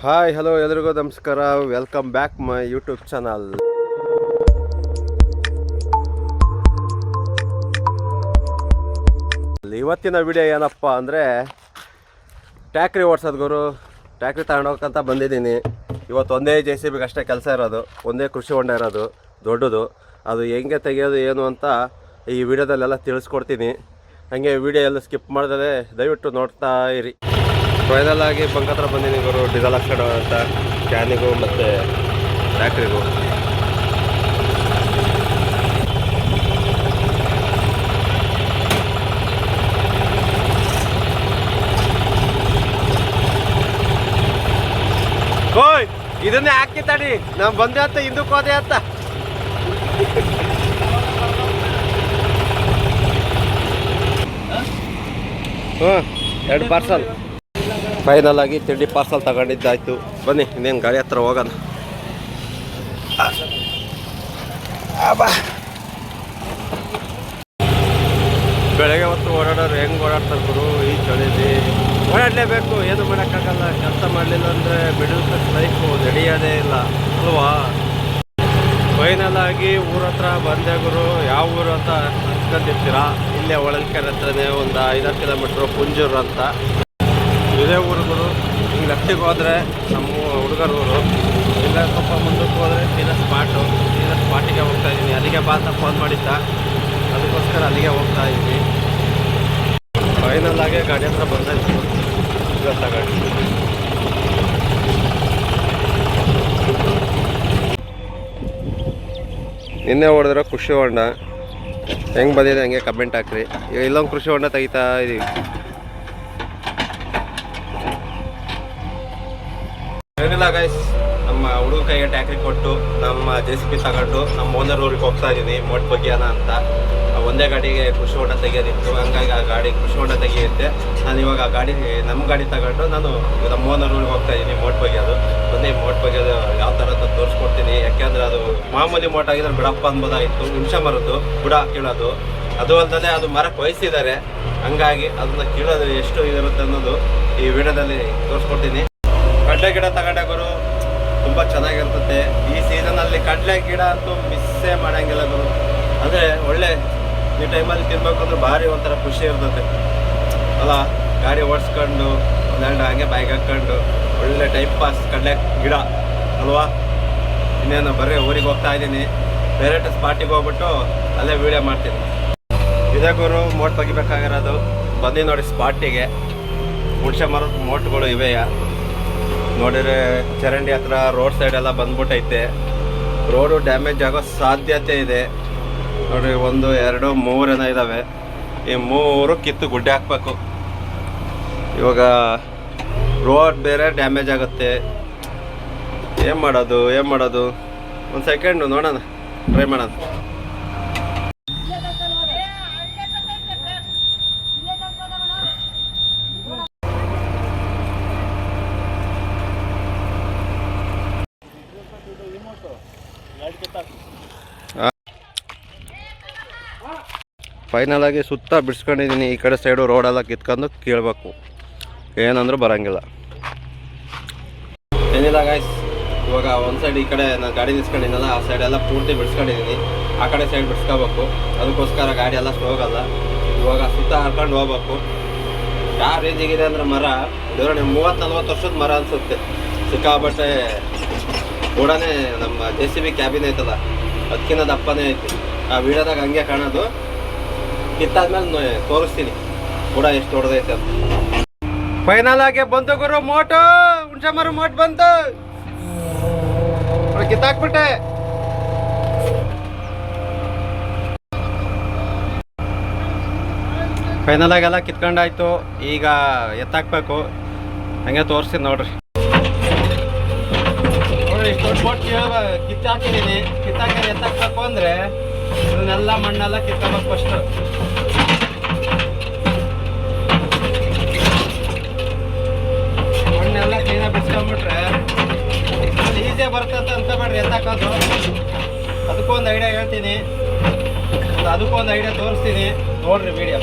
Hi hello ಎಲ್ರಿಗೂ ನಮಸ್ಕಾರ. Welcome back my YouTube channel ಇವತ್ತಿನ ವಿಡಿಯೋ ಏನಪ್ಪ ಅಂದರೆ ಟ್ಯಾಕ್ರಿ ಓಡಿಸೋದು ಗುರು. ಟ್ಯಾಕ್ರಿ ತಗೊಂಡೋಗಕ್ಕಂತ ಬಂದಿದ್ದೀನಿ. ಇವತ್ತು ಒಂದೇ ಜೆ ಸಿ ಬಿಗೆ ಅಷ್ಟೇ ಕೆಲಸ ಇರೋದು. ಒಂದೇ ಕೃಷಿ ಹೊಂಡ ಇರೋದು. ದೊಡ್ಡದು. ಅದು ಹೆಂಗೆ ತೆಗೆಯೋದು ಏನು ಅಂತ ಈ ವಿಡಿಯೋದಲ್ಲೆಲ್ಲ ತಿಳಿಸ್ಕೊಡ್ತೀನಿ. ಹಾಗೆ ವಿಡಿಯೋ ಎಲ್ಲ ಸ್ಕಿಪ್ ಮಾಡಿದರೆ ದಯವಿಟ್ಟು ನೋಡ್ತಾ ಇರಿ. ಫೈನಲ್ ಆಗಿ ಬಂಕ್ ಹತ್ರ ಬಂದಿದ್ದೀನಿ ಗುರು. ಡೀಸೆಲ್ ಆಕ್ಸೈಡ್ ಅಂತ ಕ್ಯಾನಿಗೂ ಮತ್ತು ಟ್ಯಾಕ್ರಿಗೂ ಓಯ್, ಇದನ್ನೇ ಹಾಕಿ ತಡಿ. ನಾವು ಬಂದೆ ಅಂತ ಹಿಂದಕ್ಕೆ ಹೋದೆ ಅಂತ. ಹ್ಞೂ ಎರಡು ಪಾರ್ಸಲ್ ಫೈನಲ್ ಆಗಿ ತಿಂಡಿ ಪಾರ್ಸಲ್ ತಗೊಂಡಿದ್ದಾಯ್ತು. ಬನ್ನಿ, ಇನ್ನೇನು ಗಾಡಿ ಹತ್ರ ಹೋಗೋಣ. ಬೆಳಗ್ಗೆ ಹೊತ್ತು ಓಡಾಡೋರು ಹೆಂಗೆ ಓಡಾಡ್ತಾರೆ ಗುರು? ಈ ಚಳಿಲಿ. ಓಡಾಡಲೇಬೇಕು, ಏನು ಮಾಡೋಕ್ಕಾಗಲ್ಲ. ಕೆಲಸ ಮಾಡಲಿಲ್ಲ ಅಂದರೆ ಮಿಡಲ್ ಕ್ಲಾಸ್ ಲೈಫು ನಡೆಯೋದೇ ಇಲ್ಲ, ಅಲ್ವಾ? ಫೈನಲ್ ಆಗಿ ಊರ ಹತ್ರ ಬಂದೆ ಗುರು. ಯಾವ ಊರು ಅಂತ ಅನ್ಕೊಂಡಿರ್ತೀರಾ? ಇಲ್ಲೇ ಒಳಲ್ಕೆರೆ ಹತ್ರನೇ ಒಂದು ಐದಾರು ಕಿಲೋಮೀಟ್ರು ಪುಂಜೂರು ಅಂತ. ಇದೇ ಊರುಗಳು. ಹಿಂಗೆ ಲೆಫ್ಟಿಗೆ ಹೋದರೆ ನಮ್ಮ ಹುಡುಗರೂರು. ಇಲ್ಲ ಸ್ವಲ್ಪ ಮುಂದಕ್ಕೆ ಹೋದರೆ ಸೀದಾ ಸ್ಪಾಟು ಸೀದಾ ಸ್ಪಾಟಿಗೆ ಹೋಗ್ತಾ ಇದ್ದೀನಿ ಅಲ್ಲಿಗೆ ಬಾ ಅಂತ ಫೋನ್ ಮಾಡಿದ್ದ. ಅದಕ್ಕೋಸ್ಕರ ಅಲ್ಲಿಗೆ ಹೋಗ್ತಾ ಇದ್ವಿ. ಫೈನಲ್ ಆಗಿ ಗಾಡಿ ಹತ್ರ ಬಂದಾಯ್ತು ಗಾಡಿ. ನಿನ್ನೆ ಹೊಡೆದಿರೋ ಕೃಷಿ ಹೊಂಡ. ಹೆಂಗೆ ಬಂದಿದೆ ಹಂಗೆ ಕಮೆಂಟ್ ಹಾಕ್ರಿ. ಇಲ್ಲೊಂದು ಕೃಷಿ ಹೊಂಡ ತೆಗಿತಾ ಇದೀವಿ. ಏನಿಲ್ಲ ಗೈಸ್ ನಮ್ಮ ಹುಡುಗ ಕೈಗೆ ಟ್ಯಾಕ್ರಿ ಕೊಟ್ಟು, ನಮ್ಮ ಜೆ ಸಿ ಪಿ ತಗೊಂಡು, ನಮ್ಮ ಓನರ್ ಊರಿಗೆ ಹೋಗ್ತಾ ಇದ್ದೀನಿ ಮೋಟ್ ಬಗ್ಗೆಯಾನ ಅಂತ. ಒಂದೇ ಗಾಡಿಗೆ ಕೃಷಿ ಹೊಂಡ ತೆಗಿಯೋದಿತ್ತು ಹಂಗಾಗಿ ಆ ಗಾಡಿ ಕೃಷಿ ಹೊಂಡ ತೆಗೆಯುತ್ತೆ. ನಾನು ಇವಾಗ ಆ ಗಾಡಿ ನಮ್ಮ ಗಾಡಿ ತಗೊಂಡು ನಾನು ನಮ್ಮ ಓನರ್ ಊರಿಗೆ ಹೋಗ್ತಾ ಇದ್ದೀನಿ ಮೋಟ್ ಬಗ್ಗಿಯೋದು ಬನ್ನಿ ಮೋಟ್ ಅದು ಯಾವ ಥರ ಅಂತ ತೋರಿಸ್ಕೊಡ್ತೀನಿ. ಯಾಕೆಂದ್ರೆ ಅದು ಮಾಮೂಲಿ ಮೋಟ್ ಆಗಿದ್ರೆ ಬಿಡಪ್ಪ ಅನ್ಬೋದಾಗಿತ್ತು. ನಿಮಿಷ ಮರದು ಬುಡ ಕೀಳೋದು. ಅದು ಅಲ್ಲದೆ ಅದು ಮರಕ್ಕೆ ವಹಿಸಿದ್ದಾರೆ ಹಂಗಾಗಿ ಅದನ್ನ ಕೀಳೋದು ಎಷ್ಟು ಇರುತ್ತೆ ಅನ್ನೋದು ಈ ವಿಡಿಯೋದಲ್ಲಿ ತೋರಿಸ್ಕೊಡ್ತೀನಿ. ಕಡಲೆ ಗಿಡ ತಗೊಂಡೆ ಗುರು. ತುಂಬ ಚೆನ್ನಾಗಿರ್ತದೆ ಈ ಸೀಸನಲ್ಲಿ ಕಡಲೆ ಗಿಡ ಅಂತೂ ಮಿಸ್ಸೇ ಮಾಡಂಗಿಲ್ಲ ಗುರು. ಅಂದರೆ ಒಳ್ಳೆ ಈ ಟೈಮಲ್ಲಿ ತಿನ್ಬೇಕು ಅಂದ್ರೆ ಭಾರಿ ಒಂಥರ ಖುಷಿ ಇರ್ತದೆ ಅಲ್ಲ, ಗಾಡಿ ಓಡಿಸ್ಕೊಂಡು ಒಂದೆರಡು ಹಾಗೆ ಬೈಕ್ ಹಾಕ್ಕೊಂಡು ಒಳ್ಳೆ ಟೈಮ್ ಪಾಸ್ ಕಡಲೆ ಗಿಡ, ಅಲ್ವಾ? ಇನ್ನೇನು, ಬರೀ ಊರಿಗೆ ಹೋಗ್ತಾ ಇದ್ದೀನಿ. ಬೇರೆ ಸ್ಪಾಟಿಗೆ ಹೋಗ್ಬಿಟ್ಟು ಅಲ್ಲೇ ವೀಡಿಯೋ ಮಾಡ್ತೀನಿ. ಇದೇ ಗುರು ಮೋಟ್ ತೆಗಿಬೇಕಾಗಿರೋದು. ಬಂದು ನೋಡಿ ಸ್ಪಾಟಿಗೆ ಹುಣಸೆ ಮರದ ಮೋಟ್ಗಳು ಇವೆಯಾ? ನೋಡಿದ್ರೆ ಚರಂಡಿ ಹತ್ರ ರೋಡ್ ಸೈಡ್ ಎಲ್ಲ ಬಂದ್ಬಿಟ್ಟೈತೆ ರೋಡು ಡ್ಯಾಮೇಜ್ ಆಗೋ ಸಾಧ್ಯತೆ ಇದೆ. ನೋಡ್ರಿ, ಒಂದು, ಎರಡು ಮೂರೇನ ಇದ್ದಾವೆ ಈ ಮೂರು ಕಿತ್ತು ಗುಡ್ಡೆ ಹಾಕ್ಬೇಕು. ಇವಾಗ ರೋಡ್ ಬೇರೆ ಡ್ಯಾಮೇಜ್ ಆಗುತ್ತೆ. ಏನು ಮಾಡೋದು ಏನು ಮಾಡೋದು? ಒಂದು ಸೆಕೆಂಡು ನೋಡೋಣ. ಟ್ರೈ ಮಾಡೋಣ. ಫೈನಲ್ ಆಗಿ ಸುತ್ತ ಬಿಡಿಸ್ಕೊಂಡಿದ್ದೀನಿ ಈ ಕಡೆ ಸೈಡು ರೋಡೆಲ್ಲ ಕಿತ್ಕೊಂಡು ಕೇಳಬೇಕು. ಏನಂದ್ರೂ ಬರಂಗಿಲ್ಲ. ಏನಿಲ್ಲ ಗಾಯ್ಸ್ ಇವಾಗ ಒಂದು ಸೈಡ್ ಈ ಕಡೆ ನಾನು ಗಾಡಿ ನಿಲ್ಸ್ಕೊಂಡಿದ್ದಲ್ಲ, ಆ ಸೈಡ್ ಎಲ್ಲ ಪೂರ್ತಿ ಬಿಡಿಸ್ಕೊಂಡಿದ್ದೀನಿ. ಆ ಕಡೆ ಸೈಡ್ ಬಿಡಿಸ್ಕೋಬೇಕು. ಅದಕ್ಕೋಸ್ಕರ ಗಾಡಿ ಎಲ್ಲ ಹೋಗಲ್ಲ ಇವಾಗ ಸುತ್ತ ಹಾಕೊಂಡು ಹೋಗ್ಬೇಕು. ಯಾವ ರೇಂಜಿಗಿದೆ ಅಂದ್ರೆ ಮರ. ದೇವ್ರ ಮೂವತ್ತು ನಲ್ವತ್ತು ವರ್ಷದ ಮರ ಅನಿಸುತ್ತೆ. ಸಿಕ್ಕಾಪಟ್ಟೆ ಕೂಡನೇ ನಮ್ಮ ಜೆ ಸಿ ಬಿ ಕ್ಯಾಬಿನ್ ಐತಲ್ಲ ಅದಕ್ಕಿಂತ ದಪ್ಪನೇ ಐತಿ. ಆ ವೀಡಿಯೋದಾಗ ಹಂಗೆ ಕಾಣೋದು. ಕಿತ್ತಾದ್ಮೇಲೆ ತೋರಿಸ್ತೀನಿ ಕೂಡ ಅಂತ ಫೈನಲ್ ಆಗಿ ಬಂತು ಗುರು, ಮೋಟು! ಹುಣಸೆ ಮರ ಮೋಟ್ ಬಂತು ಕಿತ್ತಾಕ್ಬಿಟ್ಟೆ. ಫೈನಲ್ ಆಗೆಲ್ಲ ಕಿತ್ಕೊಂಡಾಯ್ತು. ಈಗ ಎತ್ತಾಕ್ಬೇಕು. ಹಂಗೆ ತೋರಿಸ್ತೀನಿ ನೋಡ್ರಿ. ಇಷ್ಟೊಂದು ಕಿತ್ತಾಕಿದ್ದೀನಿ ಕಿತ್ತಾಕಿ ಎತ್ತಾಕ್ಬೇಕು ಅಂದ್ರೆ ಇದನ್ನೆಲ್ಲ ಮಣ್ಣೆಲ್ಲ ಕಿತ್ತಬೇಕು ಫಸ್ಟ್ ಮಣ್ಣೆಲ್ಲ ಕ್ಲೀನಾಗಿ ಬಿಡ್ಸ್ಕೊಂಡ್ಬಿಟ್ರೆ ಈಸಿಯಾಗಿ ಬರ್ತದೆ ಅಂತ ಅನ್ಕೋಬೇಡ್ರಿ ಎತ್ತಾಕೋದು ಅದಕ್ಕೊಂದು ಐಡಿಯಾ ಹೇಳ್ತೀನಿ. ಒಂದು ಅದಕ್ಕೊಂದು ಐಡಿಯಾ ತೋರಿಸ್ತೀನಿ. ನೋಡ್ರಿ ವಿಡಿಯೋ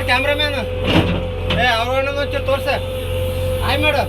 ಕ್ಯಾಮ್ರಾಮ್ಯಾನ್ ಏ ಅವ್ರ ಒಂಚೂರು ತೋರ್ಸ. ಆಯ್ ಮೇಡಮ್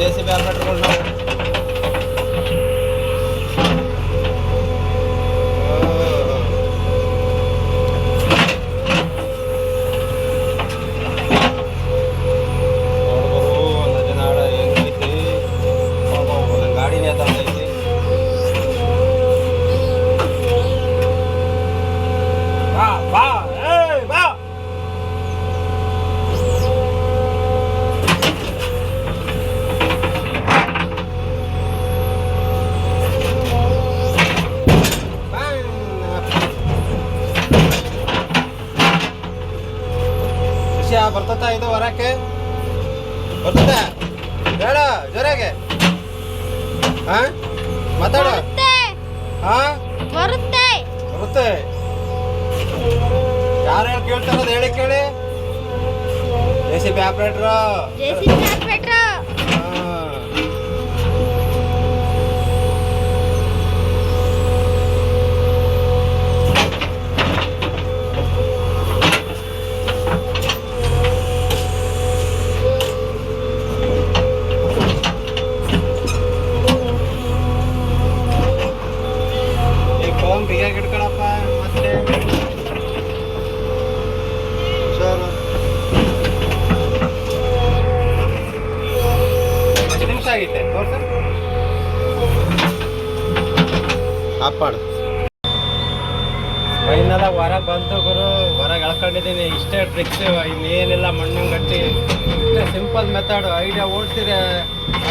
జేసీబీ ఆపట్టుకుంటున్నాం ಮತ್ತೆ ಯಾರು ಯಾರು ಕೇಳ್ತಾರ ಹೇಳಿ ಕೇಳಿ ಜೆ ಸಿ ಬಿ ಆಪರೇಟ್ರ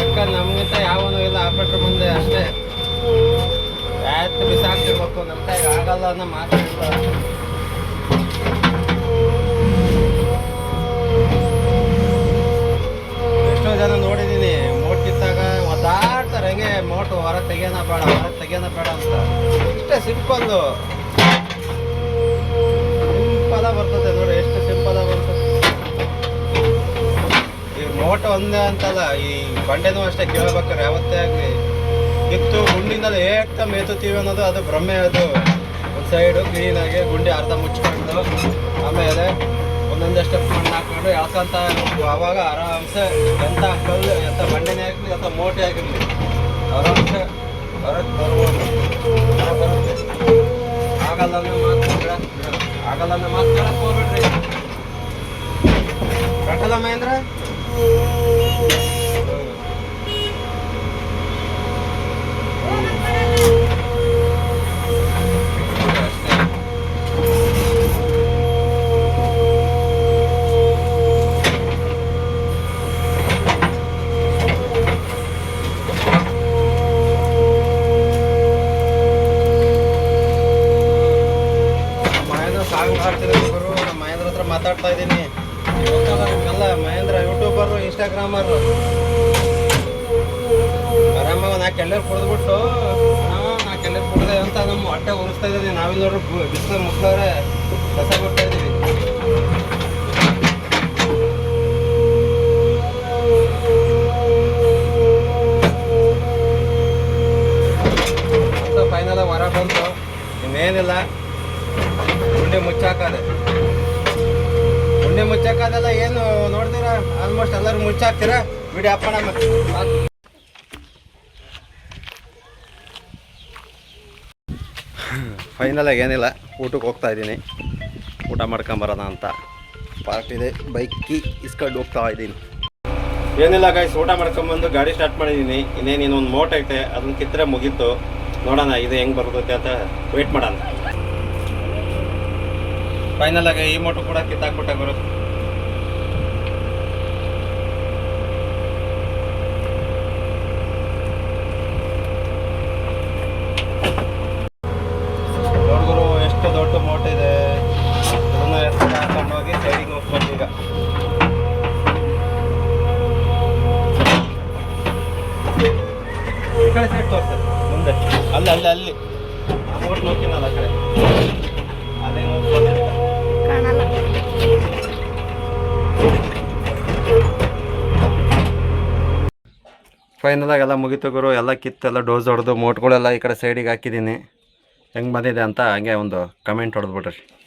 ಅಕ್ಕ ನಮಗಿಂತ ಯಾವನು ಇಲ್ಲ ಆಪರೇಟರ್ ಮುಂದೆ ಅಷ್ಟೇ. ಯಾತ್ ಬಿಸಾಕ್ತಿರ್ಬೇಕು. ನಮ್ಮ ತಾಯಿ ಆಗಲ್ಲ ಅನ್ನೋ ಮಾತು ಎಷ್ಟೋ ಜನ ನೋಡಿದ್ದೀನಿ ಮೋಟ್ ಕಿತ್ತಾಗ ಒದ್ದಾಡ್ತಾರೆ, ಹೆಂಗೆ ಮೋಟು, ಹೊರಗೆ ತೆಗಿಯೋಣ ಬೇಡ, ಹೊರಗೆ ತೆಗಿಯೋಣ ಬೇಡ ಅಂತ. ಇಷ್ಟೇ ಸಿಂಪಲ್ಲು. ಸಿಂಪಲ್ಲ ಬರ್ತದೆ ನೋಡಿ, ಎಷ್ಟು ಈ ಒಂದೇ ಅಂತಲ್ಲ, ಈ ಬಂಡೆನೂ ಅಷ್ಟೇ ಕೇಳ್ಬೇಕಾರೆ ಯಾವತ್ತೇ ಆಗಲಿ ಕಿತ್ತು ಗುಂಡಿಂದ ಏಕ್ತ ಮೇತುತ್ತೀವಿ ಅನ್ನೋದು ಅದು ಭ್ರಮೆ ಅದು ಒಂದು ಸೈಡು ಕ್ಲೀನಾಗಿ ಗುಂಡಿ ಅರ್ಧ ಮುಚ್ಕೊಂಡು, ಆಮೇಲೆ ಒಂದೊಂದೇ ಸ್ಟೆಪ್ ಮಣ್ಣು ಹಾಕ್ಕೊಂಡು ಎಳ್ಕೊಂತ. ಆವಾಗ ಆರಾಮ್ಸೆ ಎಂಥ ಕಲ್ಲು ಎಂಥ ಬಂಡೆನೇ ಆಗಲಿ ಎಂಥ ಮೋಟೆ ಆಗಿರಲಿ ಆರಾಮ್ಸೆ ಹೊರಗೆ ಬರ್ಬೋದು ಆಗಲ್ಲ ಅನ್ನೋ. ಆಗಲ್ಲ ಹೋಗ್ಬೇಡ್ರಿ ಮಹೇಂದ್ರ ಮಹೇಂದ್ರ ಸಾಂಗ್ ಗುರು ನಮ್ಮ ಮಹೇಂದ್ರ ಹತ್ರ ಮಾತಾಡ್ತಾ ಇದ್ದೀನಿ. ನಿಮ್ಗೆಲ್ಲ ಮಹೇಂದ್ರ ಯೂಟ್ಯೂಬರು, ಇನ್ಸ್ಟಾಗ್ರಾಮರು. ಆರಾಮ ನಾ ಕೆಲ್ಲರ್ ಕುಡಿದ್ಬಿಟ್ಟು ನಾ ಕೆಲ್ಲರ್ ಕುಡ್ದೆ ಅಂತ ನಮ್ಮ ಹೊಟ್ಟೆ ಉರಿಸ್ತಾ ಇದ್ದೀವಿ ನಾವಿಲ್ಲ ನೋಡ್ರಿ ಬಿಸಿಲು ಮುಗ್ದವ್ರೆ ಕಸ ಕೊಡ್ತಾ ಇದ್ದೀವಿ. ಫೈನಲ್ ಹೊರ ಬಂತು. ಇನ್ನೇನಿಲ್ಲ. ಗುಂಡಿ ಮುಚ್ಚಾಕದೆ ಗುಂಡಿ ಮುಚ್ಚಾಕದೆಲ್ಲ ಏನು ನೋಡ್ತೀರಾ? ಆಲ್ಮೋಸ್ಟ್ ಎಲ್ಲರೂ ಮುಚ್ಚಾಕ್ತೀರಾ? ವಿಡಿಯೋ ಅಪ್ಪಣ ಫೈನಲಾಗಿ ಏನಿಲ್ಲ ಊಟಕ್ಕೆ ಹೋಗ್ತಾ ಇದ್ದೀನಿ. ಊಟ ಮಾಡ್ಕೊಂಬರೋಣ ಅಂತ. ಪಾರ್ಟಿದೆ ಬೈಕಿ ಇಸ್ಕೊಂಡು ಹೋಗ್ತಾ ಇದ್ದೀನಿ. ಏನಿಲ್ಲ ಗಾಯ್ಸ್ ಊಟ ಮಾಡ್ಕೊಂಬಂದು ಗಾಡಿ ಸ್ಟಾರ್ಟ್ ಮಾಡಿದ್ದೀನಿ. ಇನ್ನೇನು ಇನ್ನೊಂದು ಮೋಟ್ ಐತೆ ಅದನ್ನ ಕಿತ್ತರೆ ಮುಗೀತು. ನೋಡೋಣ ಇದು ಹೆಂಗೆ ಬರ್ತೈತೆ ಅಂತ ವೇಟ್ ಮಾಡೋಣ. ಫೈನಲ್ ಆಗಿ ಈ ಮೋಟು ಕೂಡ ಕಿತ್ತಾಕ್ಬಿಟ್ಟೆ ಗುರು. ನೋಡ್ ಗುರು, ಎಷ್ಟು ದೊಡ್ಡ ಮೋಟ್ ಇದೆ. ಅದನ್ನ ಎತ್ತಿ ಹಾಕೊಂಡು ಹೋಗಿ ಸೈಡಿಗೆ ಹೋಗ್ಬೇಕು ಈಗ. ಈ ಕಡೆ ಸೈಡ್ ತೋರ್ಸ. ಮುಂದೆ. ಅಲ್ಲಿ ಅಲ್ಲಿ ಅಲ್ಲಿ. ಮೋಟ್ ನೋಡ್ತೀನಲ್ಲ ಆ ಕಡೆ. ಫೈನಲಾಗಿ ಎಲ್ಲ ಮುಗಿತು ಗುರು, ಎಲ್ಲ ಕಿತ್ತು, ಎಲ್ಲ ಡೋಸ್ ಹೊಡೆದು, ಮೋಟ್ಗಳೆಲ್ಲ ಈ ಕಡೆ ಸೈಡಿಗೆ ಹಾಕಿದ್ದೀನಿ. ಹೆಂಗೆ ಬಂದಿದೆ ಅಂತ ಹಂಗೆ ಒಂದು ಕಮೆಂಟ್ ಹೊಡೆದ್ಬಿಟ್ರಿ